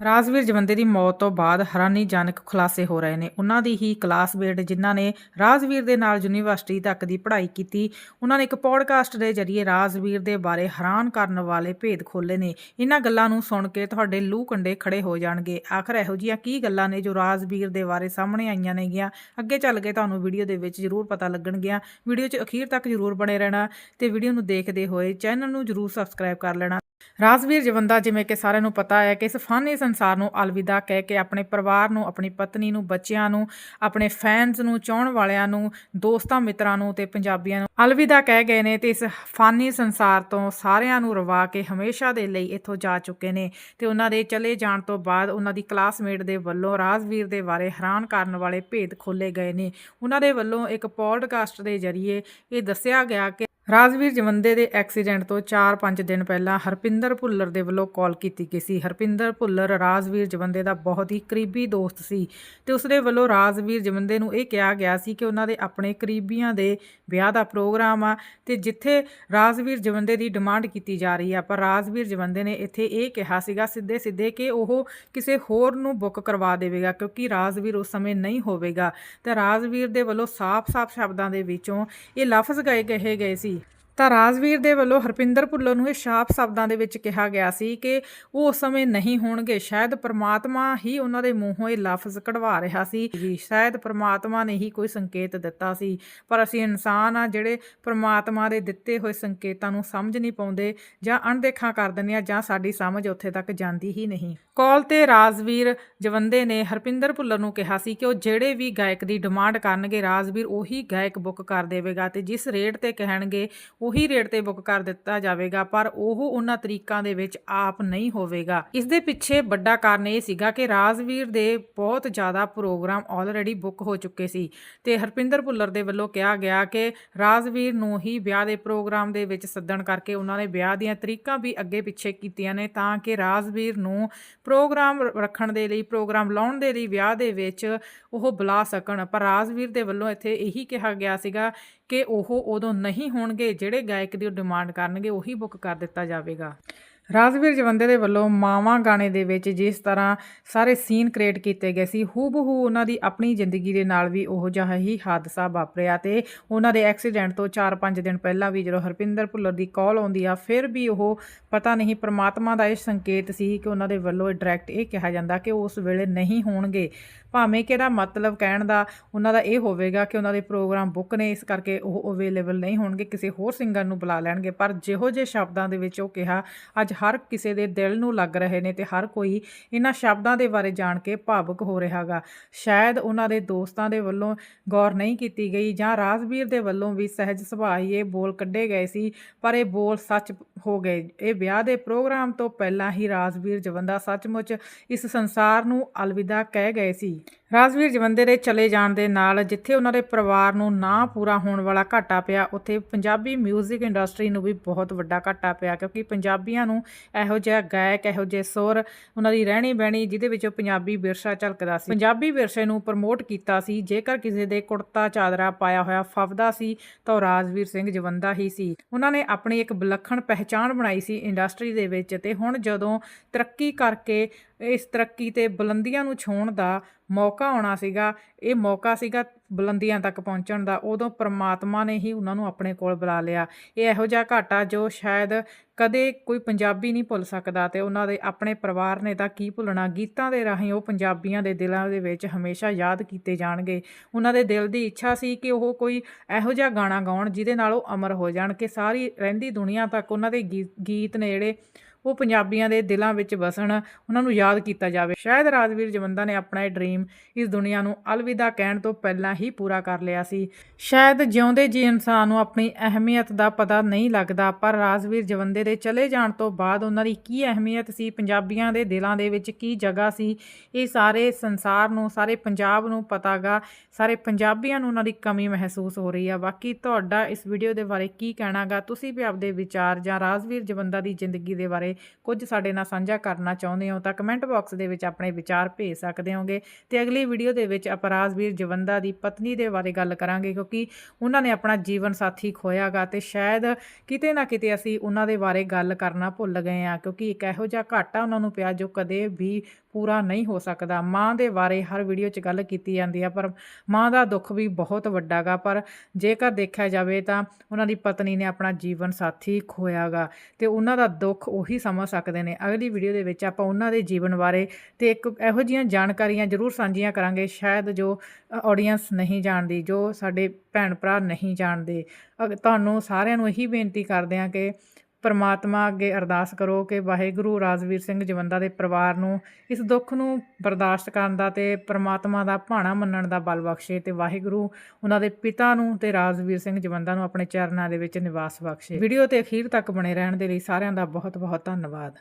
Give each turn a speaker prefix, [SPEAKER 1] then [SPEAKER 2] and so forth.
[SPEAKER 1] ਰਾਜਵੀਰ ਜਵੰਦੇ ਦੀ ਮੌਤ ਤੋਂ ਬਾਅਦ ਹੈਰਾਨੀਜਨਕ ਖੁਲਾਸੇ ਹੋ ਰਹੇ ਨੇ। ਉਹਨਾਂ ਦੀ ਹੀ ਕਲਾਸਮੇਟ ਜਿਨ੍ਹਾਂ ਨੇ ਰਾਜਵੀਰ ਦੇ ਨਾਲ ਯੂਨੀਵਰਸਿਟੀ ਤੱਕ ਦੀ ਪੜ੍ਹਾਈ ਕੀਤੀ, ਉਹਨਾਂ ਨੇ ਇੱਕ ਪੋਡਕਾਸਟ ਦੇ ਜ਼ਰੀਏ ਰਾਜਵੀਰ ਦੇ ਬਾਰੇ ਹੈਰਾਨ ਕਰਨ ਵਾਲੇ ਭੇਦ ਖੋਲੇ ਨੇ। ਇਹਨਾਂ ਗੱਲਾਂ ਨੂੰ ਸੁਣ ਕੇ ਤੁਹਾਡੇ ਲੂ ਕੰਡੇ ਖੜੇ ਹੋ ਜਾਣਗੇ। ਆਖਰ ਇਹੋ ਜਿਹੀਆਂ ਕੀ ਗੱਲਾਂ ਨੇ ਜੋ ਰਾਜਵੀਰ ਦੇ ਬਾਰੇ ਸਾਹਮਣੇ ਆਈਆਂ ਨੇਗੀਆਂ? ਅੱਗੇ ਚੱਲ ਕੇ ਤੁਹਾਨੂੰ ਵੀਡੀਓ ਦੇ ਵਿੱਚ ਜ਼ਰੂਰ ਪਤਾ ਲੱਗਣਗੀਆਂ। ਵੀਡੀਓ 'ਚ ਅਖੀਰ ਤੱਕ ਜ਼ਰੂਰ ਬਣੇ ਰਹਿਣਾ ਤੇ ਵੀਡੀਓ ਨੂੰ ਦੇਖਦੇ ਹੋਏ ਚੈਨਲ ਨੂੰ ਜ਼ਰੂਰ ਸਬਸਕ੍ਰਾਈਬ ਕਰ ਲੈਣਾ। ਰਾਜਵੀਰ ਜਵੰਦਾ, ਜਿਵੇਂ ਕਿ ਸਾਰਿਆਂ ਨੂੰ ਪਤਾ ਹੈ, ਕਿ ਇਸ ਫਾਨੀ ਸੰਸਾਰ ਨੂੰ ਅਲਵਿਦਾ ਕਹਿ ਕੇ ਆਪਣੇ ਪਰਿਵਾਰ ਨੂੰ, ਆਪਣੀ ਪਤਨੀ ਨੂੰ, ਬੱਚਿਆਂ ਨੂੰ, ਆਪਣੇ ਫੈਨਸ ਨੂੰ, ਚਾਹਣ ਵਾਲਿਆਂ ਨੂੰ, ਦੋਸਤਾਂ, ਮਿੱਤਰਾਂ ਨੂੰ ਤੇ ਪੰਜਾਬੀਆਂ ਨੂੰ ਅਲਵਿਦਾ ਕਹਿ ਗਏ ਨੇ ਤੇ ਇਸ ਫਾਨੀ ਸੰਸਾਰ ਤੋਂ ਸਾਰਿਆਂ ਨੂੰ ਰਵਾ ਕੇ ਹਮੇਸ਼ਾ ਦੇ ਲਈ ਇੱਥੋਂ ਜਾ ਚੁੱਕੇ ਨੇ ਤੇ ਉਹਨਾਂ ਦੇ ਚਲੇ ਜਾਣ ਤੋਂ ਬਾਅਦ ਉਹਨਾਂ ਦੀ ਕਲਾਸਮੇਟ ਦੇ ਵੱਲੋਂ ਰਾਜਵੀਰ ਦੇ ਬਾਰੇ ਹੈਰਾਨ ਕਰਨ ਵਾਲੇ ਭੇਦ ਖੋਲੇ ਗਏ ਨੇ। ਉਹਨਾਂ ਦੇ ਵੱਲੋਂ ਇੱਕ ਪੋਡਕਾਸਟ ਦੇ ਜ਼ਰੀਏ ਇਹ ਦੱਸਿਆ ਗਿਆ ਕਿ ਰਾਜਵੀਰ ਜਵੰਦੇ ਦੇ ਐਕਸੀਡੈਂਟ ਤੋਂ 4-5 ਦਿਨ ਪਹਿਲਾਂ ਹਰਪਿੰਦਰ ਭੁੱਲਰ ਦੇ ਵੱਲੋਂ ਕਾਲ ਕੀਤੀ ਗਈ ਸੀ। ਹਰਪਿੰਦਰ ਭੁੱਲਰ ਰਾਜਵੀਰ ਜਵੰਦੇ ਦਾ ਬਹੁਤ ਹੀ ਕਰੀਬੀ ਦੋਸਤ ਸੀ ਤੇ ਉਸ ਦੇ ਵੱਲੋਂ ਰਾਜਵੀਰ ਜਵੰਦੇ ਨੂੰ ਇਹ ਕਿਹਾ ਗਿਆ ਸੀ ਕਿ ਉਹਨਾਂ ਦੇ ਆਪਣੇ ਕਰੀਬੀਆਂ ਦੇ ਵਿਆਹ ਦਾ ਪ੍ਰੋਗਰਾਮ ਆ ਤੇ ਜਿੱਥੇ ਰਾਜਵੀਰ ਜਵੰਦੇ ਦੀ ਡਿਮਾਂਡ ਕੀਤੀ ਜਾ ਰਹੀ ਆ, ਪਰ ਰਾਜਵੀਰ ਜਵੰਦੇ ਨੇ ਇੱਥੇ ਇਹ ਕਿਹਾ ਸੀਗਾ ਸਿੱਧੇ ਸਿੱਧੇ ਕਿ ਉਹ ਕਿਸੇ ਹੋਰ ਨੂੰ ਬੁੱਕ ਕਰਵਾ ਦੇਵੇਗਾ ਕਿਉਂਕਿ ਰਾਜਵੀਰ ਉਸ ਸਮੇਂ ਨਹੀਂ ਹੋਵੇਗਾ। ਤੇ ਰਾਜਵੀਰ ਦੇ ਵੱਲੋਂ ਸਾਫ਼-ਸਾਫ਼ ਸ਼ਬਦਾਂ ਦੇ ਵਿੱਚੋਂ ਇਹ ਲਫ਼ਜ਼ ਗਏ ਕਹੇ ਗਏ ਸੀ ਤਾਂ ਰਾਜਵੀਰ ਦੇ ਵੱਲੋਂ ਹਰਪਿੰਦਰ ਭੁੱਲਰ ਨੂੰ ਇਹ ਸ਼ਾਪ ਸ਼ਬਦਾਂ ਦੇ ਵਿੱਚ ਕਿਹਾ ਗਿਆ ਸੀ ਕਿ ਉਹ ਉਸ ਸਮੇਂ ਨਹੀਂ ਹੋਣਗੇ। ਸ਼ਾਇਦ ਪ੍ਰਮਾਤਮਾ ਹੀ ਉਹਨਾਂ ਦੇ ਮੂੰਹੋਂ ਇਹ ਲਫ਼ਜ਼ ਕਢਵਾ ਰਿਹਾ ਸੀ ਸ਼ਾਇਦ ਪ੍ਰਮਾਤਮਾ ਨੇ ਹੀ ਕੋਈ ਸੰਕੇਤ ਦਿੱਤਾ ਸੀ। ਪਰ ਅਸੀਂ ਇਨਸਾਨ ਆ ਜਿਹੜੇ ਪ੍ਰਮਾਤਮਾ ਦੇ ਦਿੱਤੇ ਹੋਏ ਸੰਕੇਤਾਂ ਨੂੰ ਸਮਝ ਨਹੀਂ ਪਾਉਂਦੇ ਜਾਂ ਅਣਦੇਖਾ ਕਰ ਦਿੰਦੇ ਆ ਜਾਂ ਸਾਡੀ ਸਮਝ ਉੱਥੇ ਤੱਕ ਜਾਂਦੀ ਹੀ ਨਹੀਂ। ਕਾਲ ਤੇ ਰਾਜਵੀਰ ਜਵੰਦੇ ਨੇ ਹਰਪਿੰਦਰ ਭੁੱਲਰ ਨੂੰ ਕਿਹਾ ਸੀ ਕਿ ਉਹ ਜਿਹੜੇ ਵੀ ਗਾਇਕ ਦੀ ਡਿਮਾਂਡ ਕਰਨਗੇ, ਰਾਜਵੀਰ ਉਹੀ ਗਾਇਕ ਬੁੱਕ ਕਰ ਦੇਵੇਗਾ ਤੇ ਜਿਸ ਰੇਟ ਤੇ ਕਹਿਣਗੇ ਉਹੀ ਰੇਟ ਤੇ ਬੁੱਕ ਕਰ ਦਿੱਤਾ ਜਾਵੇਗਾ, ਪਰ ਉਹ ਉਹਨਾਂ ਤਰੀਕਾਂ ਦੇ ਵਿੱਚ ਆਪ ਨਹੀਂ ਹੋਵੇਗਾ। ਇਸ ਦੇ ਪਿੱਛੇ ਵੱਡਾ ਕਾਰਨ ਇਹ ਸੀਗਾ ਕਿ ਰਾਜਵੀਰ ਦੇ ਬਹੁਤ ਜ਼ਿਆਦਾ ਪ੍ਰੋਗਰਾਮ ਆਲਰੇਡੀ ਬੁੱਕ ਹੋ ਚੁੱਕੇ ਸੀ ਤੇ ਹਰਪਿੰਦਰ ਭੁੱਲਰ ਦੇ ਵੱਲੋਂ ਕਿਹਾ ਗਿਆ ਕਿ ਰਾਜਵੀਰ ਨੂੰ ਹੀ ਵਿਆਹ ਦੇ ਪ੍ਰੋਗਰਾਮ ਦੇ ਵਿੱਚ ਸੱਦਣ ਕਰਕੇ ਉਹਨਾਂ ਨੇ ਵਿਆਹ ਦੀਆਂ ਤਰੀਕਾਂ ਵੀ ਅੱਗੇ ਪਿੱਛੇ ਕੀਤੀਆਂ ਨੇ ਤਾਂ ਕਿ ਰਾਜਵੀਰ ਨੂੰ ਪ੍ਰੋਗਰਾਮ ਰੱਖਣ ਦੇ ਲਈ, ਪ੍ਰੋਗਰਾਮ ਲਾਉਣ ਦੇ ਲਈ ਵਿਆਹ ਦੇ ਵਿੱਚ ਉਹ ਬੁਲਾ ਸਕਣ। ਪਰ ਰਾਜਵੀਰ ਦੇ ਵੱਲੋਂ ਇੱਥੇ ਇਹੀ ਕਿਹਾ ਗਿਆ ਸੀਗਾ ਕਿ ਉਹ ਉਦੋਂ ਨਹੀਂ ਹੋਣਗੇ ਜਿਹੜੇ ਜਿਹੜੇ ਗਾਇਕ ਦੀ ਉਹ ਡਿਮਾਂਡ ਕਰਨਗੇ ਉਹੀ ਬੁੱਕ ਕਰ ਦਿੱਤਾ ਜਾਵੇਗਾ। ਰਾਜਵੀਰ ਜਵੰਦੇ ਦੇ ਵੱਲੋਂ ਮਾਵਾਂ ਗਾਣੇ ਦੇ ਵਿੱਚ ਜਿਸ ਤਰ੍ਹਾਂ ਸਾਰੇ ਸੀਨ ਕ੍ਰੀਏਟ ਕੀਤੇ ਗਏ ਸੀ, ਹੂਬਹੂ ਉਹਨਾਂ ਦੀ ਆਪਣੀ ਜ਼ਿੰਦਗੀ ਦੇ ਨਾਲ ਵੀ ਉਹੋ ਜਿਹਾ ਹੀ ਹਾਦਸਾ ਵਾਪਰਿਆ ਤੇ ਉਹਨਾਂ ਦੇ ਐਕਸੀਡੈਂਟ ਤੋਂ 4-5 ਦਿਨ ਪਹਿਲਾਂ ਵੀ ਜਦੋਂ ਹਰਪਿੰਦਰ ਭੁੱਲਰ ਦੀ ਕਾਲ ਆਉਂਦੀ ਆ, ਫਿਰ ਵੀ ਉਹ ਪਤਾ ਨਹੀਂ ਪ੍ਰਮਾਤਮਾ ਦਾ ਇਹ ਸੰਕੇਤ ਸੀ ਕਿ ਉਹਨਾਂ ਦੇ ਵੱਲੋਂ ਡਾਇਰੈਕਟ ਇਹ ਕਿਹਾ ਜਾਂਦਾ ਕਿ ਉਸ ਵੇਲੇ ਨਹੀਂ ਹੋਣਗੇ। ਭਾਵੇਂ ਕਿ ਇਹਦਾ ਮਤਲਬ ਕਹਿਣ ਦਾ ਉਹਨਾਂ ਦਾ ਇਹ ਹੋਵੇਗਾ ਕਿ ਉਹਨਾਂ ਦੇ ਪ੍ਰੋਗਰਾਮ ਬੁੱਕ ਨੇ, ਇਸ ਕਰਕੇ ਉਹ ਅਵੇਲੇਬਲ ਨਹੀਂ ਹੋਣਗੇ, ਕਿਸੇ ਹੋਰ ਸਿੰਗਰ ਨੂੰ ਬੁਲਾ ਲੈਣਗੇ, ਪਰ ਜਿਹੋ ਜਿਹੇ ਸ਼ਬਦਾਂ ਦੇ ਵਿੱਚ ਉਹ ਕਿਹਾ, ਅੱਜ ਹਰ ਕਿਸੇ ਦੇ ਦਿਲ ਨੂੰ ਲੱਗ ਰਹੇ ਨੇ ਤੇ ਹਰ ਕੋਈ ਇਹਨਾਂ ਸ਼ਬਦਾਂ ਦੇ ਬਾਰੇ ਜਾਣ ਕੇ ਭਾਵੁਕ ਹੋ ਰਿਹਾਗਾ ਸ਼ਾਇਦ ਉਹਨਾਂ ਦੇ ਦੋਸਤਾਂ ਦੇ ਵੱਲੋਂ ਗੌਰ ਨਹੀਂ ਕੀਤੀ ਗਈ ਜਾਂ ਰਾਜਵੀਰ ਦੇ ਵੱਲੋਂ ਵੀ ਸਹਿਜ ਸੁਭਾਅ ਹੀ ਇਹ ਬੋਲ ਕੱਢੇ ਗਏ ਸੀ, ਪਰ ਇਹ ਬੋਲ ਸੱਚ ਹੋ ਗਏ। ਇਹ ਵਿਆਹ ਦੇ ਪ੍ਰੋਗਰਾਮ ਤੋਂ ਪਹਿਲਾਂ ਹੀ ਰਾਜਵੀਰ ਜਵੰਦਾ ਸੱਚਮੁੱਚ ਇਸ ਸੰਸਾਰ ਨੂੰ ਅਲਵਿਦਾ ਕਹਿ ਗਏ ਸੀ। ਰਾਜਵੀਰ ਜਵੰਦੇ ਦੇ ਚਲੇ ਜਾਣ ਦੇ ਨਾਲ ਜਿੱਥੇ ਉਹਨਾਂ ਦੇ ਪਰਿਵਾਰ ਨੂੰ ਨਾ ਪੂਰਾ ਹੋਣ ਵਾਲਾ ਘਾਟਾ ਪਿਆ, ਉੱਥੇ ਪੰਜਾਬੀ 뮤직 ਇੰਡਸਟਰੀ ਨੂੰ ਵੀ ਬਹੁਤ ਵੱਡਾ ਘਾਟਾ ਪਿਆ, ਕਿਉਂਕਿ ਪੰਜਾਬੀਆਂ ਨੂੰ ਇਹੋ ਜਿਹਾ ਗਾਇਕ, ਇਹੋ ਜਿਹੇ ਸੁਰ, ਉਹਨਾਂ ਦੀ ਰਹਿਣੀ ਬਹਿਣੀ ਜਿਹਦੇ ਵਿੱਚ ਪੰਜਾਬੀ ਵਿਰਸਾ ਝਲਕਦਾ ਸੀ। ਪੰਜਾਬੀ ਵਿਰਸੇ ਨੂੰ ਪ੍ਰਮੋਟ ਕੀਤਾ ਸੀ, ਜੇਕਰ ਕਿਸੇ ਦੇ ਕੁੜਤਾ ਚਾਦਰਾ ਪਾਇਆ ਹੋਇਆ ਫੱਬਦਾ ਸੀ, ਤਾਂ ਉਹ ਰਾਜਵੀਰ ਸਿੰਘ ਜਵੰਦਾ ਹੀ ਸੀ। ਉਹਨਾਂ ਨੇ ਆਪਣੀ ਇੱਕ ਵਿਲੱਖਣ ਪਹਿਚਾਣ ਬਣਾਈ ਸੀ ਇੰਡਸਟਰੀ ਦੇ ਵਿੱਚ ਤੇ ਹੁਣ ਜਦੋਂ ਤਰੱਕੀ ਕਰਕੇ ਇਸ ਤਰੱਕੀ ਤੇ ਬੁਲੰਦੀਆਂ ਨੂੰ ਛੂਹਣ ਦਾ ਮੌਕਾ ਆਉਣਾ ਸੀਗਾ। ਇਹ ਮੌਕਾ ਸੀਗਾ ਬੁਲੰਦੀਆਂ ਤੱਕ ਪਹੁੰਚਣ ਦਾ। ਉਦੋਂ ਪ੍ਰਮਾਤਮਾ ਨੇ ਹੀ ਉਹਨਾਂ ਨੂੰ ਆਪਣੇ ਕੋਲ ਬੁਲਾ ਲਿਆ। ਇਹ ਇਹੋ ਜਿਹਾ ਘਾਟਾ ਜੋ ਸ਼ਾਇਦ ਕਦੇ ਕੋਈ ਪੰਜਾਬੀ ਨਹੀਂ ਭੁੱਲ ਸਕਦਾ ਤੇ ਉਹਨਾਂ ਦੇ ਆਪਣੇ ਪਰਿਵਾਰ ਨੇ ਤਾਂ ਕੀ ਭੁੱਲਣਾ? ਗੀਤਾਂ ਦੇ ਰਾਹੀਂ ਉਹ ਪੰਜਾਬੀਆਂ ਦੇ ਦਿਲਾਂ ਦੇ ਵਿੱਚ ਹਮੇਸ਼ਾ ਯਾਦ ਕੀਤੇ ਜਾਣਗੇ। ਉਹਨਾਂ ਦੇ ਦਿਲ ਦੀ ਇੱਛਾ ਸੀ ਕਿ ਉਹ ਕੋਈ ਇਹੋ ਜਿਹਾ ਗਾਣਾ ਗਾਉਣ ਜਿਹਦੇ ਨਾਲ ਉਹ ਅਮਰ ਹੋ ਜਾਣ ਕਿ ਸਾਰੀ ਰਹਿੰਦੀ ਦੁਨੀਆ ਤੱਕ ਉਹਨਾਂ ਦੇ ਗੀ- ਗੀਤ ਨੇ ਜਿਹੜੇ ਉਹ ਪੰਜਾਬੀਆਂ ਦੇ ਦਿਲਾਂ ਵਿੱਚ ਵਸਣ, ਉਹਨਾਂ ਨੂੰ ਯਾਦ ਕੀਤਾ ਜਾਵੇ। ਸ਼ਾਇਦ ਰਾਜਵੀਰ ਜਵੰਦਾ ਨੇ ਆਪਣਾ ਇਹ ਡ੍ਰੀਮ ਇਸ ਦੁਨੀਆ ਨੂੰ ਅਲਵਿਦਾ ਕਹਿਣ ਤੋਂ ਪਹਿਲਾਂ ਹੀ ਪੂਰਾ ਕਰ ਲਿਆ ਸੀ। ਸ਼ਾਇਦ ਜਿਉਂਦੇ ਜੀ ਇਨਸਾਨ ਨੂੰ ਆਪਣੀ ਅਹਿਮੀਅਤ ਦਾ ਪਤਾ ਨਹੀਂ ਲੱਗਦਾ, ਪਰ ਰਾਜਵੀਰ ਜਵੰਦੇ ਦੇ ਚਲੇ ਜਾਣ ਤੋਂ ਬਾਅਦ ਉਹਨਾਂ ਦੀ ਕੀ ਅਹਿਮੀਅਤ ਸੀ, ਪੰਜਾਬੀਆਂ ਦੇ ਦਿਲਾਂ ਦੇ ਵਿੱਚ ਕੀ ਜਗ੍ਹਾ ਸੀ, ਇਹ ਸਾਰੇ ਸੰਸਾਰ ਨੂੰ, ਸਾਰੇ ਪੰਜਾਬ ਨੂੰ ਪਤਾਗਾ, ਸਾਰੇ ਪੰਜਾਬੀਆਂ ਨੂੰ ਉਹਨਾਂ ਦੀ ਕਮੀ ਮਹਿਸੂਸ ਹੋ ਰਹੀ ਆ। ਬਾਕੀ ਤੁਹਾਡਾ ਇਸ ਵੀਡੀਓ ਦੇ ਬਾਰੇ ਕੀ ਕਹਿਣਾਗਾ? ਤੁਸੀਂ ਵੀ ਆਪਦੇ ਵਿਚਾਰ ਜਾਂ ਰਾਜਵੀਰ ਜਵੰਦਾ ਦੀ ਜ਼ਿੰਦਗੀ ਦੇ ਬਾਰੇ ਬਾਰੇ ਕੁਝ ਸਾਡੇ ਨਾਲ ਸਾਂਝਾ ਕਰਨਾ ਚਾਹੁੰਦੇ ਹੋ ਤਾਂ ਕਮੈਂਟ ਬਾਕਸ ਦੇ ਵਿੱਚ ਆਪਣੇ ਵਿਚਾਰ ਭੇਜ ਸਕਦੇ ਹੋਗੇ। ਤੇ ਅਗਲੀ ਵੀਡੀਓ ਦੇ ਵਿੱਚ ਆਪਾਂ ਰਾਜਵੀਰ ਜਵੰਦਾ ਦੀ ਪਤਨੀ ਦੇ ਬਾਰੇ ਗੱਲ ਕਰਾਂਗੇ ਕਿਉਂਕਿ ਉਹਨਾਂ ਨੇ ਆਪਣਾ ਜੀਵਨ ਸਾਥੀ ਖੋਇਆਗਾ ਤੇ ਸ਼ਾਇਦ ਕਿਤੇ ਨਾ ਕਿਤੇ ਅਸੀਂ ਉਹਨਾਂ ਦੇ ਬਾਰੇ ਗੱਲ ਕਰਨਾ ਭੁੱਲ ਗਏ ਆ ਕਿਉਂਕਿ ਇੱਕ ਇਹੋ ਜਿਹਾ ਘਾਟਾ ਉਹਨਾਂ ਨੂੰ ਪਿਆ ਜੋ ਕਦੇ ਵੀ ਪੂਰਾ ਨਹੀਂ ਹੋ ਸਕਦਾ। ਮਾਂ ਦੇ ਬਾਰੇ ਹਰ ਵੀਡੀਓ 'ਚ ਗੱਲ ਕੀਤੀ ਜਾਂਦੀ ਆ ਪਰ ਮਾਂ ਦਾ ਦੁੱਖ ਵੀ ਬਹੁਤ ਵੱਡਾਗਾ ਪਰ ਜੇਕਰ ਦੇਖਿਆ ਜਾਵੇ ਤਾਂ ਉਹਨਾਂ ਦੀ ਪਤਨੀ ਨੇ ਆਪਣਾ ਜੀਵਨ ਸਾਥੀ ਖੋਇਆਗਾ ਤੇ ਉਹਨਾਂ ਦਾ ਦੁੱਖ ਉਹੀ ਸਮਝ ਸਕਦੇ ਨੇ। ਅਗਲੀ ਵੀਡੀਓ ਦੇ ਵਿੱਚ ਆਪਾਂ ਉਹਨਾਂ ਦੇ ਜੀਵਨ ਬਾਰੇ ਤੇ ਇੱਕ ਇਹੋ ਜਿਹੀਆਂ ਜਾਣਕਾਰੀਆਂ ਜ਼ਰੂਰ ਸਾਂਝੀਆਂ ਕਰਾਂਗੇ। ਸ਼ਾਇਦ ਜੋ ਆਡੀਅנס ਨਹੀਂ ਜਾਣਦੀ, ਜੋ ਸਾਡੇ ਭੈਣ ਭਰਾ ਨਹੀਂ ਜਾਣਦੇ। ਅਗ- ਤੁਹਾਨੂੰ ਸਾਰਿਆਂ ਨੂੰ ਇਹੀ ਬੇਨਤੀ ਕਰਦੇ ਹਾਂ ਕਿ ਪਰਮਾਤਮਾ ਅੱਗੇ ਅਰਦਾਸ ਕਰੋ ਕਿ ਵਾਹਿਗੁਰੂ ਰਾਜਵੀਰ ਸਿੰਘ ਜਵੰਦਾ ਦੇ ਪਰਿਵਾਰ ਨੂੰ ਇਸ ਦੁੱਖ ਨੂੰ ਬਰਦਾਸ਼ਤ ਕਰਨ ਦਾ ਤੇ ਪਰਮਾਤਮਾ ਦਾ ਭਾਣਾ ਮੰਨਣ ਦਾ ਬਲ ਬਖਸ਼ੇ ਤੇ ਵਾਹਿਗੁਰੂ ਉਹਨਾਂ ਦੇ ਪਿਤਾ ਨੂੰ ਤੇ ਰਾਜਵੀਰ ਸਿੰਘ ਜਵੰਦਾ ਨੂੰ ਆਪਣੇ ਚਰਨਾਂ ਦੇ ਵਿੱਚ ਨਿਵਾਸ ਬਖਸ਼ੇ। ਵੀਡੀਓ ਤੇ ਅਖੀਰ ਤੱਕ ਬਣੇ ਰਹਿਣ ਦੇ ਲਈ ਸਾਰਿਆਂ ਦਾ ਬਹੁਤ ਬਹੁਤ ਧੰਨਵਾਦ।